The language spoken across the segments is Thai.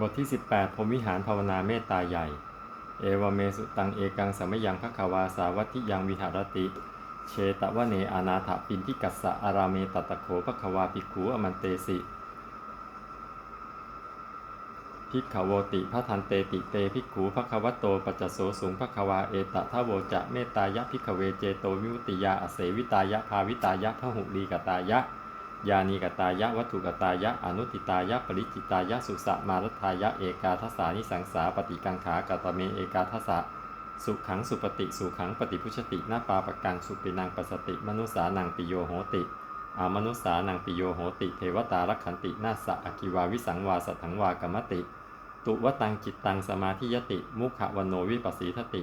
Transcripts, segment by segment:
บทที่ 18พรมวิหารภาวนาเมตตาใหญ่ เอวเมสุตังเอกังสมยังภควาสาวัติยังวิหารติ เชตวเนอานาถปินทิกัสสะอาราเมตตะโขภควาภิกขุอมันเตสิพิกขโวติพระทันเตติเตพิกขูภควโตปัจจโสสูงภควาเอตทะโวจะเมตตายะพิกเวเจโตวิมุตติยาอเสวิตายะภาวิตายะพหุลีกตายะ ยานีกตายะวัตถุกตายะอนุติตายะปริจิตายะสุสะมารทายะเอกาทัสานิสังสาปฏิกังขากตเมเอกาทัสสะสุขังสุปฏิสุขังปฏิพุชตินาปาปกังสุปินังปสติ มนุสานังปิโยโหติอามนุสานังปิโยโหติ เทวตารักขันตินาสะอคิวาวิสังวาสถังวากรรมติ ตุวตังจิตตังสมาธิยติ มุขวโนวิปัสสีทติ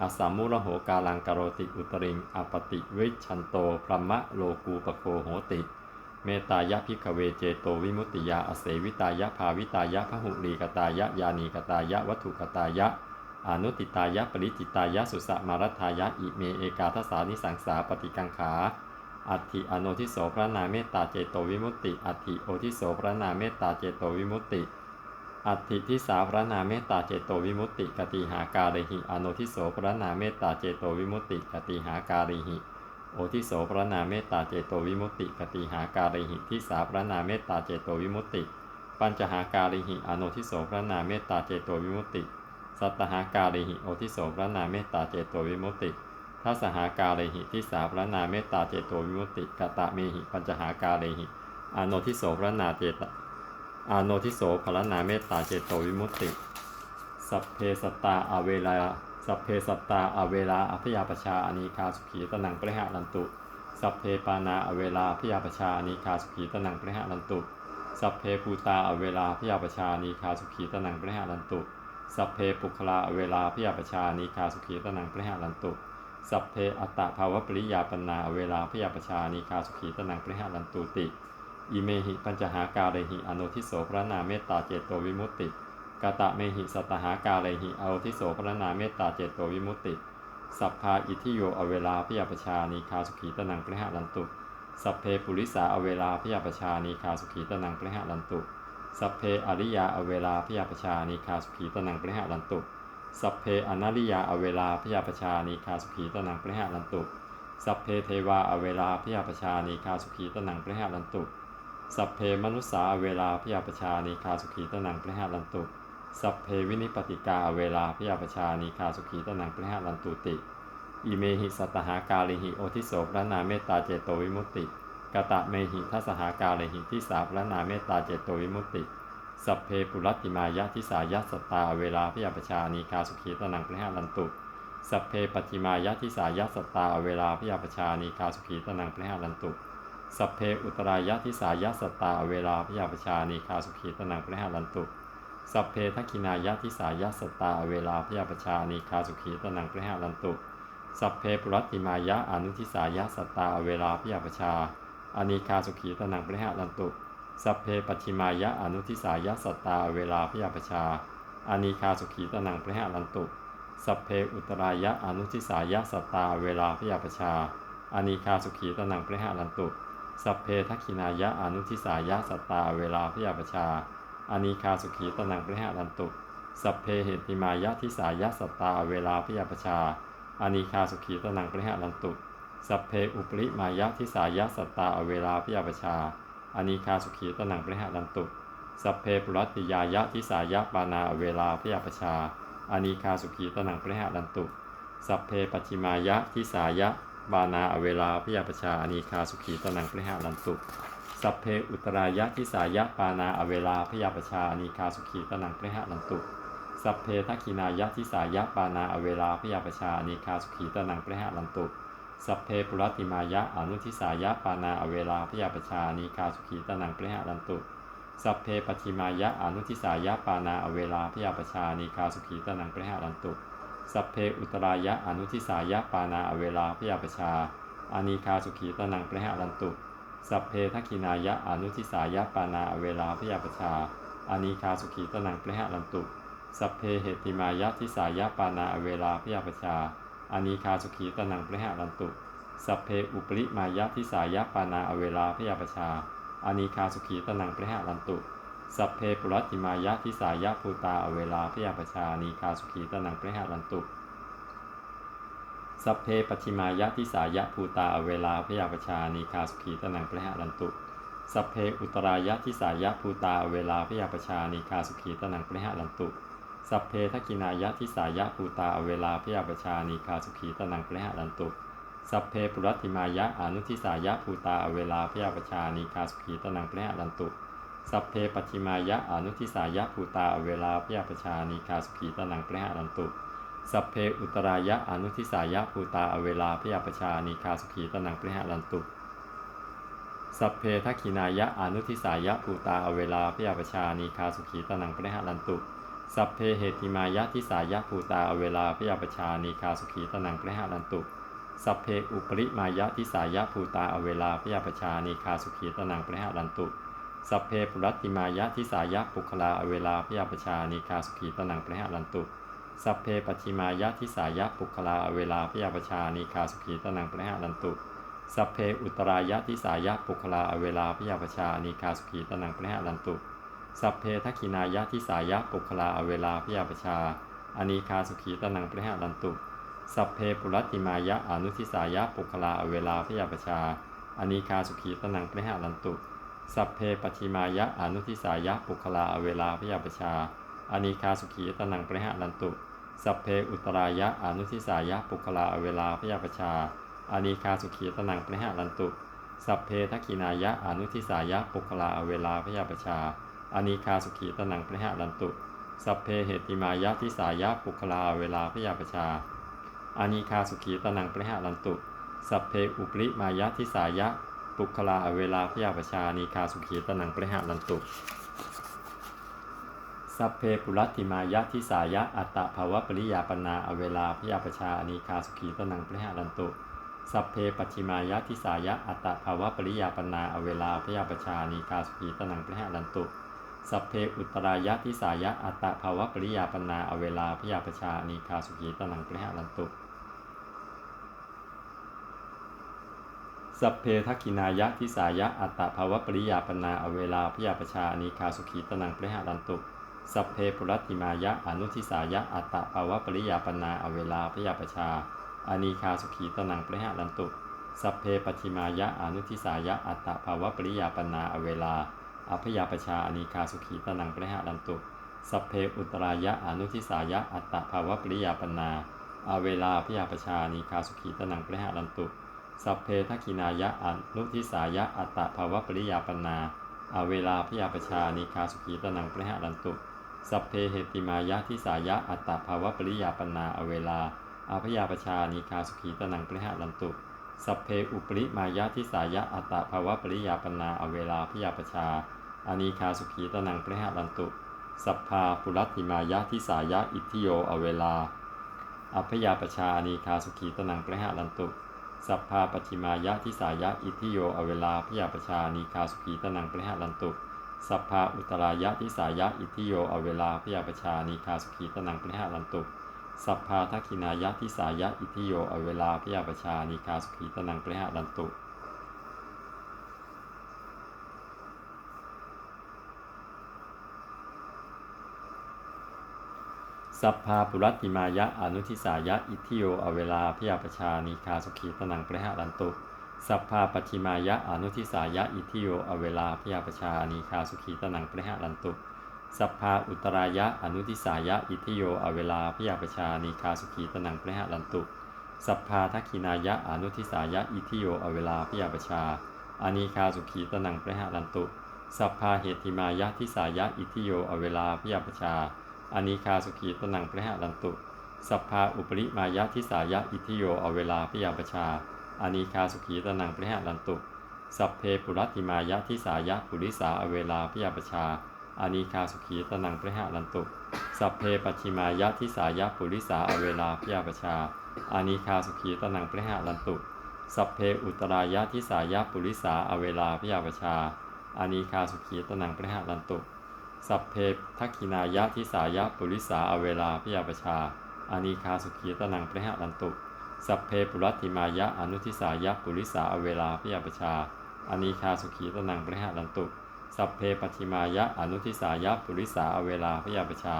อาสามุระโหกาลังกโรติอุตริงอปติวิชันโตพรหมะโลกูปโคโหติ เมตายะพิกเวเจโตวิมุตติยาอเสวิตายะภาวิตายะพหุลีกตายะยานีกตายะวัตถุกตายะอนุติตายะปริจิตายะสุสะมารัทายะอิเมเอกาทสานิสังสาปฏิกังขาอัติอโนทิโสพระนาเมตตาเจโตวิมุตติอัติโอทิโสพระนาเมตตาเจโตวิมุตติอัติทิสาพระนาเมตตาเจโตวิมุตติกติหากาเรหิอโนทิโสพระนาเมตตาเจโตวิมุตติกติหากาเรหิ โอทิโสพระนาเมตตาเจโตวิมุตติกติหาการิหิทิสาพระนาเมตตาเจโตวิมุตติ ปัญจหาการิหิอโนทิโสพระนาเมตตาเจโตวิมุตติ สัตหาการิหิโอทิโสพระนาเมตตาเจโตวิมุตติทัสหาการิหิทิสาพระนาเมตตาเจโตวิมุตติกตะเมหิปัญจหาการิหิอโนทิโสพระนาเจตอโนทิโสพระนาเมตตาเจโตวิมุตติ สัพเพสตตาอเวลา สัพเพสัตตาอเวลาอพยาปชาอนีคาสุขีตนังปริหะลันตุสัพเพปานาอเวลาอพยาปชาอนีคาสุขีตนังปริหะลันตุสัพเพภูตาอเวลาอพยาปชาอนีคาสุขีตนังปริหะลันตุสัพเพปุคลาอเวลาอพยาปชาอนีคาสุขีตนังปริหะลันตุสัพเพอัตตภาวะปริยาปนาอเวลาอพยาปชาอนีคาสุขีตนังปริหะลันตุติ อิเมหิปัญจหาการหิอโนทิโสพระนาเมตตาเจโตวิมุตติ กาตะเมหิสัตหากาเลหิเอาทิโสพระนาเมตตาเจโตวิมุตติ สัพพาอิทิโยอเวลาพยาปชานีคาสุขีตนังปริหะลันตุ สัพเพปุริสาอเวลาพยาปชานีคาสุขีตนังปริหะลันตุ สัพเพอริยาอเวลาพยาปชานีคาสุขีตนังปริหะลันตุ สัพเพอนาริยาอเวลาพยาปชานีคาสุขีตนังปริหะลันตุ สัพเพเทวาอเวลาพยาปชานีคาสุขีตนังปริหะลันตุ สัพเพมนุสสาอเวลาพยาปชานีคาสุขีตนังปริหะลันตุ สัพเพวินิปติกาเวลาพยาปชานีคาสุขีตนังปริหะลันตุติ อิเมหิสัตหากาลิหิโอทิโสพระนาเมตตาเจโตวิมุตติกตะเมหิทัสหากาลิหิทิสาพระนาเมตตาเจโตวิมุตติ สัพเพปุรัติมายะทิสายะสตาเวลาพยาปชานีคาสุขีตนังปริหะลันตุสัพเพปฏิมายะทิสายะสตาเวลาพยาปชานีคาสุขีตนังปริหะลันตุสัพเพอุตรายะทิสายะสตาเวลาพยาปชานีคาสุขีตนังปริหะลันตุ สัพเพทักขินายะทิสายะสตา เวลาพยาปชานีคาสุขีตนังปริหะลันตุ สัพเพปุรัติมายะอนุทิสายะสตา เวลาพยาปชาอานิคาสุขีตนังปริหะลันตุ สัพเพปัจฉิมายะอนุทิสายะสตา เวลาพยาปชาอานิคาสุขีตนังปริหะลันตุ สัพเพอุตรายะอนุทิสายะสตา เวลาพยาปชาอานิคาสุขีตนังปริหะลันตุ สัพเพทักขินายะอนุทิสายะสตา เวลาพยาปชา อานิคาสุขีตนังปริหะลันตุสัพเพเหติมายะทิสายะสตตาเวลาพยาปชาอานิคาสุขีตนังปริหะลันตุสัพเพอุปริมายะทิสายะสตตาเวลาพยาปชาอานิคาสุขีตนังปริหะลันตุสัพเพปุรัติยายะทิสายะปานาเวลาพยาปชาอานิคาสุขีตนังปริหะลันตุสัพเพปัจิมายะทิสายะบานาเวลาพยาปชาอานิคาสุขีตนังปริหะลันตุ สัพเพอุตรายะทิสายะปานาอเวลาพยาปชาอานิคาสุขีตนังปริหะลันตุ สัพเพทักขินายะทิสายะปานาอเวลาพยาปชาอานิคาสุขีตนังปริหะลันตุสัพเพปุรติมายะอนุทิสายะปานาอเวลาพยาปชาอานิคาสุขีตนังปริหะลันตุ สัพเพปัจิมายะอนุทิสายะปานาอเวลาพยาปชาอานิคาสุขีตนังปริหะลันตุสัพเพอุตรายะอนุทิสายะปานาอเวลาพยาปชาอานิคาสุขีตนังปริหะลันตุ สัพเพทักินายะอนุทิสายะปานาเวลาพยาปชาอานิคาสุขีตนังปรหะลันตุสัพเพเหติมายะทิสายะปานาเวลาพยาปชาอานิคาสุขีตนังปรหะลันตุสัพเพอุปริมายะทิสายะปานาเวลาพยาปชาอานิคาสุขีตนังปรหะลันตุสัพเพปุรัติมายะทิสายะภูตาเวลาพยาปชานีคาสุขีตนังปรหารันตุ สัพเพปฏิมายะทิสายะภูตาเวลาพยาปชานีคาสุขีตนังปริหารันตุ สัพเพอุตรายะทิสายะภูตาเวลาพยาปชานีคาสุขีตนังปริหารันตุ สัพเพทักินายะทิสายะภูตาเวลาพยาปชานีคาสุขีตนังปริหารันตุ สัพเพปุรัติมายะอนุทิสายะภูตาเวลาพยาปชานีคาสุขีตนังปริหารันตุ สัพเพปฏิมายะอนุทิสายะภูตาเวลาพยาปชานีคาสุขีตนังปริหารันตุ สัพเพอุตรายะอนุทิสายะภูตาอเวลาพยาปชานีคาสุขีตนังปริหารันตุ สัพเพทักขินายะอนุทิสายะภูตาอเวลาพยาปชานีคาสุขีตนังปริหารันตุ สัพเพเหติมายะทิสายะภูตาอเวลาพยาปชานีคาสุขีตนังปริหารันตุ สัพเพอุปริมายะทิสายะภูตาอเวลาพยาปชานีคาสุขีตนังปริหารันตุสัพเพปุรัติมายะทิสายะปุคลาอเวลาพยาปชานีคาสุขีตนังปริหารันตุ สัพเพปฏิมายะทิสายะปุคลาอเวลาพยาปชานีคาสุขีตนังปริหารันตุสัพเพอุตรายะทิสายะปุคลาอเวลาพยาปชานีคาสุขีตนังปริหารันตุสัพเพทักขินายะทิสายะปุคลาอเวลาพยาปชาอนีคาสุขีตนังปริหารันตุสัพเพปุรัติมายะอนุทิสายะปุคลาอเวลาพยาปชาอนีคาสุขีตนังปริหารันตุสัพเพปฏิมายะอนุทิสายะปุคลาอเวลาพยาปชา อนีคาสุขีตนังปริหารันตุสัพเพอุตรายะอนุทิสายะปุคลาอเวลาพยาปชาอานีคาสุขีตนังปริหารันตุสัพเพทักขินายะอนุทิสายะปุคลาอเวลาพยาปชาอานีคาสุขีตนังปริหารันตุสัพเพเหติมายะทิสายะปุคลาอเวลาพยาปชาอานีคาสุขีตนังปริหารันตุสัพเพอุปริมายะทิสายะปุคลาอเวลาพยาปชานีคาสุขีตนังปริหารันตุ สัพเพปุรัติมายะทิสายะอัตตภาวะปริยาปนาอเวลาพยาปชาอนีคาสุขีตนังปริหารันตุสัพเพปัจิมายะทิสายะอัตตภาวะปริยาปนาอเวลาพยาปชานีคาสุขีตนังปริหารันตุสัพเพอุตรายะทิสายะอัตตภาวะปริยาปนาอเวลาพยาปชานีคาสุขีตนังปริหารันตุสัพเพทักินายะทิสายะอัตตภาวะปริยาปนาอเวลาพยาปชานีคาสุขีตนังปริหารันตุ สัพเพปุรัติมายะอนุทิสายะอัตตภาวะปริยาปนาอเวลาพยาปชาอานีคาสุขีตนังปริหารันตุสัพเพปฏิมายะอนุทิสายะอัตตภาวะปริยาปนาอเวลาอพยาปชาอานีคาสุขีตนังปริหารันตุสัพเพอุตรายะอนุทิสายะอัตตภาวะปริยาปนาอเวลาพยาปชาอานีคาสุขีตนังปริหารันตุสัพเพทักินายะอนุทิสายะอัตตภาวะปริยาปนาอเวลาพยาปชาอานีคาสุขีตนังปริหารันตุ สัพเพเหติมายะทิสายะอัตตภาวะปริยาปนาอเวลาอาพยาปชานีคาสุขีตนังปริหารันตุ สัพเพอุปริมายะทิสายะอัตตภาวะปริยาปนาอเวลาพยาปชาอานีคาสุขีตนังปริหารันตุ สัพพาปุรัติมายะทิสายะอิทธิโยอเวลาอพยาปชานีคาสุขีตนังปริหารันตุ สัพพาปฏิมายะทิสายะอิทธิโยอเวลาพยาปชานีคาสุขีตนังปริหารันตุ สัพพาอุตรายะทิสายะอิทิโยอเวลาพยาปชานีคาสุขีตนังปริหารันตุสัพพาทักขินายะทิสายะอิทิโยอเวลาพยาปชานีคาสุขีตนังปริหารันตุสัพพาปุรัติมายะอนุทิสายะอิทิโยอเวลาพยาปชานีคาสุขีตนังปริหารันตุ สัพพาปฏิมายะอนุทิสายะอิทิโยอเวลาพยาปชานีคาสุขีตนังปริหารันตุ สัพพาอุตรายะอนุทิสายะอิทิโยอเวลาพยาปชานีคาสุขีตนังปริหารันตุ สัพพาทักขินายะอนุทิสายะอิทิโยอเวลาพยาปชาอานีคาสุขีตนังปริหารันตุ สัพพาเหติมายะทิสายะอิทิโยอเวลาพยาปชาอานิคาสุขีตนังปริหารันตุ สัพพาอุปริมายะทิสายะอิทิโยอเวลาพยาปชา อานิคาสุขีตนังปริหารันตุ สัพเพปุรัติมายะทิสายะปุริสาอเวลาพยาปชาอานิคาสุขีตนังปริหารันตุ สัพเพปัจฉิมายะทิสายะปุริสาอเวลาพยาปชาอานิคาสุขีตนังปริหารันตุ สัพเพอุตรายะทิสายะปุริสาอเวลาพยาปชาอานิคาสุขีตนังปริหารันตุ สัพเพทักขินายะทิสายะปุริสาอเวลาพยาปชาอานีคาสุขีตนังปริหารันตุ สัพเพปุรัติมายะอนุทิสายะปุริสาอเวลาพยาปชาอานีคาสุขีตนังปริหารันตุสัพเพปฏิมายะอนุทิสายะปุริสาอเวลาพยาปชา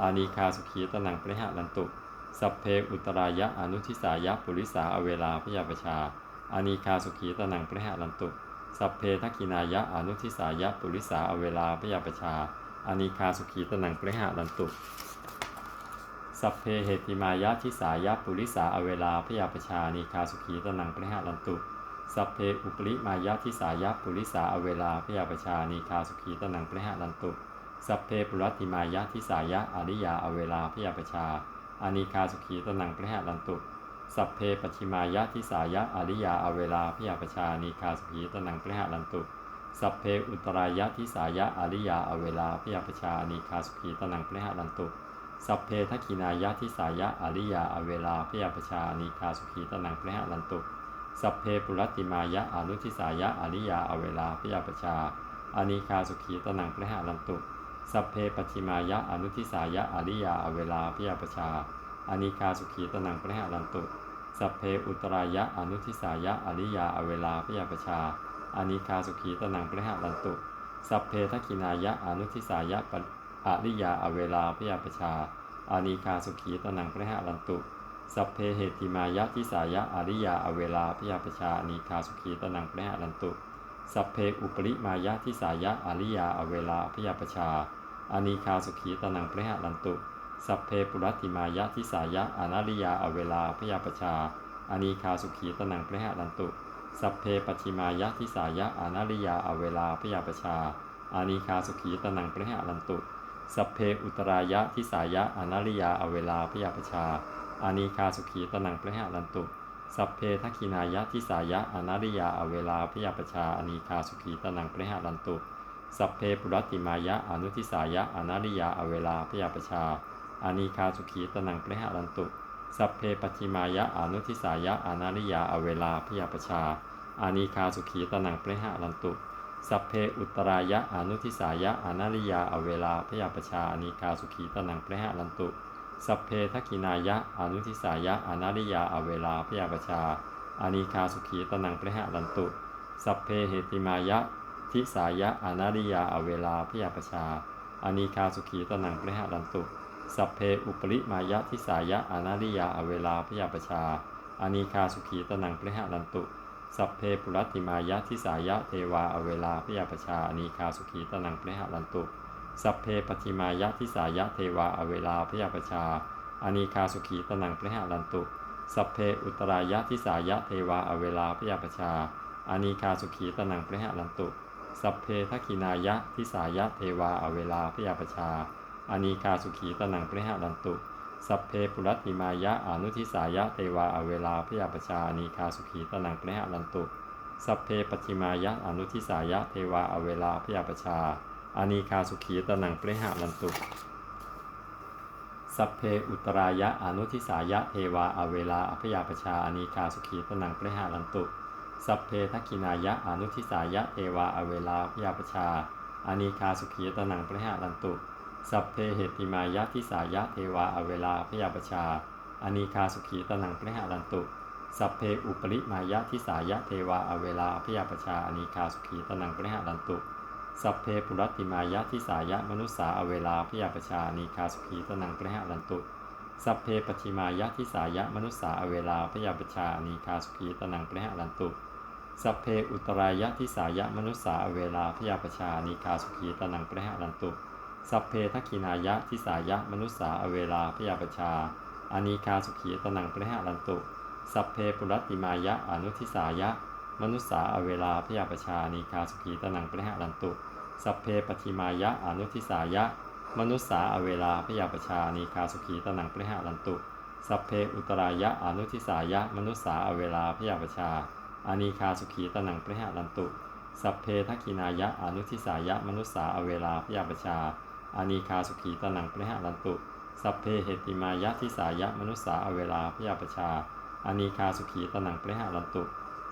อานีคาสุขีตนังปริหะนันตุ สัพเพอุตรายะอนุทิสายะปุริสาอเวลาพยาปชา อานีคาสุขีตนังปริหะนันตุ สัพเพทักินายะอนุทิสายะปุริสาอเวลาพยาปชา อานีคาสุขีตนังปริหะนันตุ สัพเพเหติมายะทิสายะปุริสาอเวลาพยาปชานีคาสุขีตนังปริหะนันตุ สัพเพอุปริมายะทิสายะปุริสาอเวลาพยาปชานีคาสุขีตนังปริหะนันตุ สัพเพปุรัติมายะทิสายะอริยาอเวลาพยาปชาอานีคาสุขีตนังปริหะนันตุ สัพเพปัชิมายะทิสายะอริยาอเวลาพยาปชานีคาสุขีตนังปริหะนันตุ สัพเพอุตรายะทิสายะอริยาอเวลาพยาปชานีคาสุขีตนังปริหะนันตุ สัพเพทักขินายะทิสายะอริยาอเวลาพยาปชานีคาสุขีตนังปริหะนันตุสัพเพปุรติมายะอนุทิสายะอริยาอเวลาพยาปชาอานิคาสุขีตนังปริหะนันตุสัพเพปฏิมายะอนุทิสายะอริยาอเวลาพยาปชาอานิคาสุขีตนังปริหะนันตุสัพเพอุตรายะอนุทิสายะอริยาอเวลาพยาปชาอานิคาสุขีตนังปริหะนันตุสัพเพทักขินายะอนุทิสายะ อริยาอเวลาพยาปชา อานิคาสุขีตนังปริหะนันตุ สัพเพเหติมายะทิสายะอริยาอเวลาพยาปชาอานีคาสุขีตนังปริหะนันตุ สัพเพอุปริมายะทิสายะอริยาอเวลาพยาปชาอานีคาสุขีตนังปริหะนันตุ สัพเพปุรัติมายะทิสายะอนาริยาอเวลาพยาปชาอานีคาสุขีตนังปริหะนันตุสัพเพปัชิมายะทิสายะอนาริยาอเวลาพยาปชา อานีคาสุขีตนังปริหะนันตุ สัพเพอุตรายะทิสายะอนาริยาอเวลาพยาปชา อานีคาสุขีตนังปริหะนันตุสัพเพทักขินายะทิสายะอนาริยาอเวลาพยาปชาอานีคาสุขีตนังปริหะนันตุสัพเพปุรติมายะอนุทิสายะอนาริยาอเวลาพยาปชาอานีคาสุขีตนังปริหะนันตุสัพเพปฏิมายะอนุทิสายะอนาริยาอเวลาพยาปชาอานีคาสุขีตนังปริหะนันตุ สัพเพอุตรายะอนุทิสายะอนาริยาอเวลาพยาปชาอานีคาสุขีตนังปริหะนันตุสัพเพทักินายะอนุทิสายะอนาริยาอเวลาพยาปชาอานีคาสุขีตนังปริหะนันตุสัพเพเหติมายะทิสายะอนาริยาอเวลาพยาปชาอานีคาสุขีตนังปริหะนันตุสัพเพอุปริมายะทิสายะอนาริยาอเวลาพยาปชาอานีคาสุขีตนังปริหะนันตุ สัพเพปุรัติมายะทิสายะเทวาอเวลาพยาปชาอานีคาสุขีตนังปริหะนันตุ สัพเพปฏิมายะทิสายะเทวาอเวลาพยาปชาอานีคาสุขีตนังปริหะนันตุสัพเพอุตรายะทิสายะเทวาอเวลาพยาปชาอานีคาสุขีตนังปริหะนันตุ สัพเพทักินายะทิสายะเทวาอเวลาพยาปชาอานีคาสุขีตนังปริหะนันตุ สัพเพปุรัติมายะอนุทิสายะเทวาอเวลาพยาปชาอานีคาสุขีตนังปรหะนันตุสัพเพปฏิมายะอนุทิสายะเทวาอเวลาพยาปชาอานีคาสุขีตนังปรหะนันตุ สัพเพอุตรายะอนุทิสายะเทวาอเวลาอพยาปชาอานีคาสุขีตนังปรหะนันตุ สัพเพทักขินายะอนุทิสายะเทวาอเวลาพยาปชาอานีคาสุขีตนังปรหะนันตุ สัพเพเหติมายะทิสายะเทวาอเวลาพยาปชาอนีคาสุขีตนังปริหะนันตุสัพเพอุปริมายะทิสายะเทวาอเวลาพยาปชาอนีคาสุขีตนังปริหะนันตุสัพเพปุรัติมายะทิสายะมนุสสาอเวลาพยาปชานีคาสุขีตนังปริหะนันตุสัพเพปฏิมายะทิสายะมนุสสาอเวลาพยาปชานีคาสุขีตนังปริหะนันตุสัพเพอุตรายะทิสายะมนุสสาอเวลาพยาปชานีคาสุขีตนังปริหะนันตุ สัพเพทักขินายะทิสายะมนุสสาอเวลาพยาปชาอานีคาสุขีตนังปริหะนันตุ สัพเพปุรัติมายะอนุทิสายะ มนุสสาอเวลาพยาปชานีคาสุขีตนังปริหะนันตุ สัพเพปฏิมายะอนุทิสายะ มนุสสาอเวลาพยาปชานีคาสุขีตนังปริหะนันตุ สัพเพอุตรายะอนุทิสายะ มนุสสาอเวลาพยาปชาอานีคาสุขีตนังปริหะนันตุ สัพเพทักขินายะอนุทิสายะ มนุสสาอเวลาพยาปชา อานีคาสุขีตนังปริหะนันตุ สัพเพเหติมายะทิสายะมนุสสาอเวลาพยาปชาอานีคาสุขีตนังปริหะนันตุ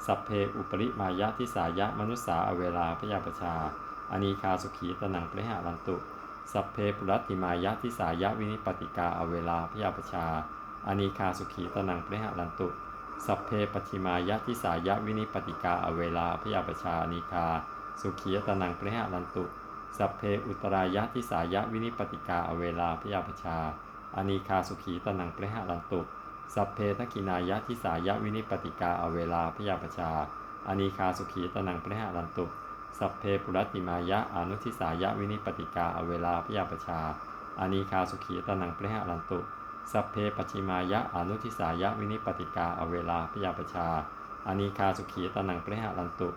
สัพเพอุปริมายะทิสายะมนุสสาอเวลาพยาปชาอานีคาสุขีตนังปริหะนันตุ สัพเพปุรัติมายะทิสายะวินิปติกาอเวลาพยาปชาอานีคาสุขีตนังปริหะนันตุสัพเพปฏิมายะทิสายะวินิปติกาอเวลาพยาปชาอนีคา สุขียตนังปริหารันตุ สัพเพอุตรายะทิสายะวินิปติกาอเวลาพยาปชาอานีคาสุขีตนังปรหารันตุ สัพเพทักินายะทิสายะวินิปติกาอเวลาพยาปชาอานีคาสุขีตนังปรหารันตุ สัพเพปุรติมายะอนุทิสายะวินิปติกาอเวลาพยาปชาอานีคาสุขีตนังปรหารันตุ สัพเพปชิมายะอนุทิสายะวินิปติกาอเวลาพยาปชาอานีคาสุขีตนังปรหารันตุ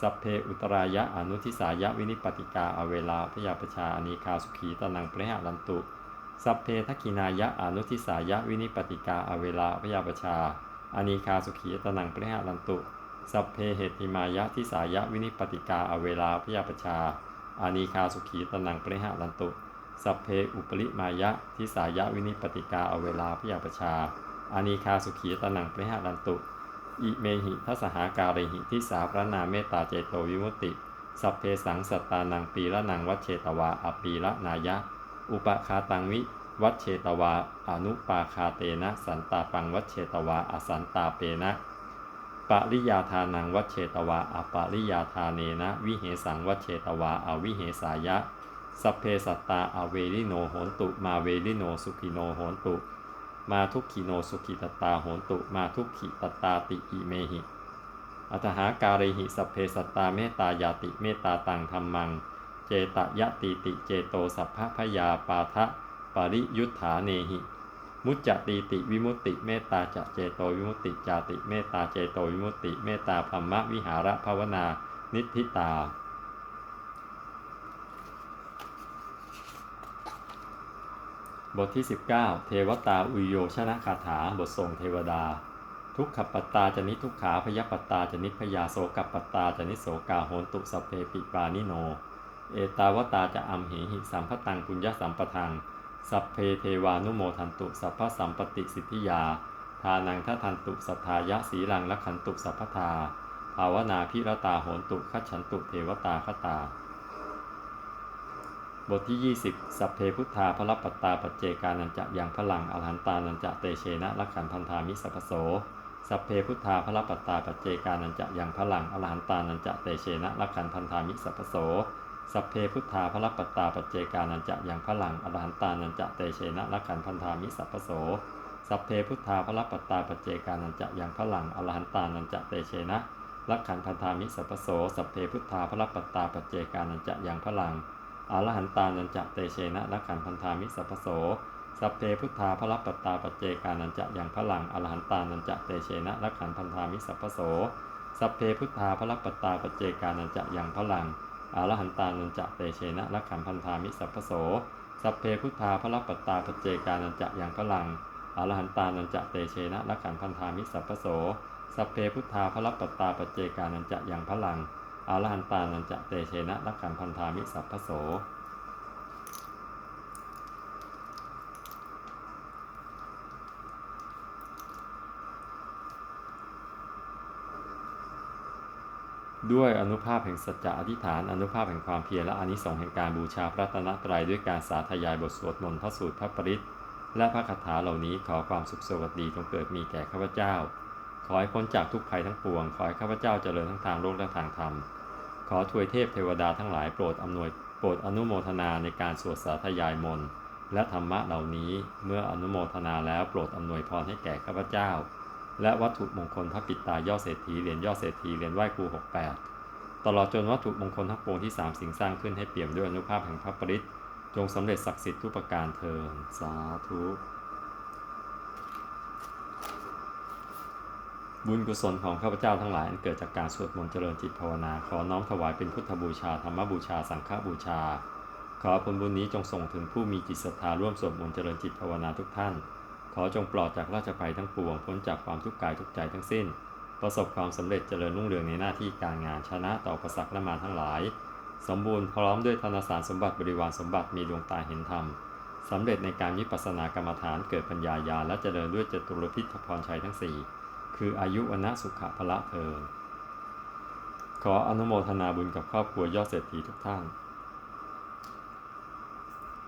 สัพเพอุตรายะอนุทิสายะวินิปติกาอเวลาพยาปชาอานีคาสุขีตนังปริหารันตุสัพเพทักินายะอนุทิสายะวินิปติกาอเวลาพยาปชาอนีคาสุขีตนังปริหารันตุสัพเพเหติมายะทิสายะวินิปติกาอเวลาพยาปชาอานีคาสุขีตนังปริหารันตุ สัพเพอุปริมายะทิสายะวินิปติกาอเวลาพยาปชาอานีคาสุขีตนังปริหารันตุ อิเมหิทัสหาการิหิทิสาพระนาเมตตาเจโตวิมุตติ สัพเพสังสัตตานังปีละนังวัชเชตวาอปีละนายะ อุปคาตังวิวัชเชตวา อนุปาคาเตนะ สันตาปังวัชเชตวาอสันตาเปนะปริยาทานังวัชเชตวาอปริยาทาเนนะ วิเหสังวัชเชตวาอวิเหสายะ สัพเพสัตตาอเวริโนโหนตุมาเวริโนสุขิโนโหนตุ มาทุกขิโนสุขิตตาโหนตุมาทุกขิตตาติอิเมหิ อัตหาการิหิสัพเพสัตตาเมตตายาติเมตตาตังธรรมัง เจตยะติติเจโตสัพพพยาปาทะปริยุทธาเนหิ มุจจติติวิมุตติเมตตาจะเจโตวิมุตติจาติเมตตาเจโตวิมุตติเมตตาพรหมะวิหารภาวนา นิพพิตา บทที่ 19 เทวตาอุโยชนะคาถา บททรงเทวดา ทุกขปัตตาจนิทุกขาพยปตาจนิพยาโสกปตาจนิโสกาโหนตุสพเพปิปานิโน เอตาวตาจะอัมเหหิสัมพตังปุญญสัมปทัง สัพเพเทวานุโมทันตุสัพพสัมปติสิทธิยา ทานังทัทันตุสัทธายะสีลังละขันตุสัพพทา ภาวนาพิรตาโหนตุคัจฉันตุเทวตาคตา บทที่ 20 สัพเพพุทธาพระปัตตาปัจเจกานันจะยังพลังอรหันตานันจะเตเชนะลักขันพันธามิสัพโส สัพเพพุทธาพระปัตตาปัจเจกานันจะยังพลังอรหันตานันจะเตเชนะลักขันพันธามิสัพพโส สัพเพพุทธาพระปัตตาปัจเจกานันจะยังพลังอรหันตานันจะเตเชนะลักขันพันธามิสัพพโส สัพเพพุทธาพระปัตตาปัจเจกานันจะยังพลังอรหันตานันจะเตเชนะลักขันพันธามิสัพพโส สัพเพพุทธาพระปัตตาปัจเจกานันจะยังพลัง อรหันตานันจะเตเชนะละขันพันธามิสัพพโส สัพเพพุทธาพระปัตตาปเจกานันจะยังพลังอรหันตานันจะเตเชนะละขันพันธามิสัพพโส สัพเพพุทธาพระปัตตาปเจกานันจะยังพลังอรหันตานันจะเตเชนะละขันพันธามิสัพพโส สัพเพพุทธาพระปัตตาปเจกานันจะยังพลังอรหันตานันจะเตเชนะละขันพันธามิสัพพโส สัพเพพุทธาพระปัตตาปเจกานันจะยังพลัง อารหันตานันจะเตเชนะละขันพันธามิสัพพโสด้วยอนุภาพแห่งสัจจะอธิษฐานอนุภาพแห่งความเพียรและอนิสงส์แห่งการบูชาพระตนตรัยด้วยการสาธยายบทสวดมนต์พระสูตรพระปริตและพระคาถาเหล่านี้ขอความสุขสวัสดีจงเกิดมีแก่ข้าพเจ้า อให้พ้นจากทุกภัยทั้งปวง ขอให้ข้าพเจ้าเจริญทั้งทางโลกและทางธรรม ขอถวยเทพเทวดาทั้งหลายโปรดอำนวยโปรดอนุโมทนาในการสวดสาธยายมนต์และธรรมะเหล่านี้ เมื่ออนุโมทนาแล้วโปรดอำนวยพรให้แก่ข้าพเจ้า และวัตถุมงคลพระปิตายอดเศรษฐีเหรียญยอดเศรษฐีเหรียญไหว้ครู68 ตลอดจนวัตถุมงคลทั้งปวงที่สามสิ่งสร้างขึ้นให้เปี่ยมด้วยอนุภาพแห่งพระปริตจงสำเร็จศักดิ์สิทธิ์ทุกประการเทินสาธุ บุญกุศลของข้าพเจ้าทั้งหลายอันเกิดจากการสวดมนต์เจริญจิตภาวนา ขอน้อมถวายเป็นพุทธบูชาธรรมบูชาสังฆบูชา ขอผลบุญนี้จงส่งถึงผู้มีจิตศรัทธาร่วมสวดมนต์เจริญจิตภาวนาทุกท่าน ขอจงปลอดจากราชภัยทั้งปวงพ้นจากความทุกข์กายทุกใจทั้งสิ้น ประสบความสำเร็จเจริญรุ่งเรืองในหน้าที่การงานชนะต่ออุปสรรคและมารทั้งหลาย สมบูรณ์พร้อมด้วยธนสารสมบัติบริวารสมบัติมีดวงตาเห็นธรรมสำเร็จในการวิปัสสนากรรมฐานเกิดปัญญาญาและเจริญด้วยจตุรพิทพรชัยทั้งสี่ คืออายุวนะสุขะพละเธอ ขออนุโมทนาบุญกับครอบครัวยอดเศรษฐีทุกท่าน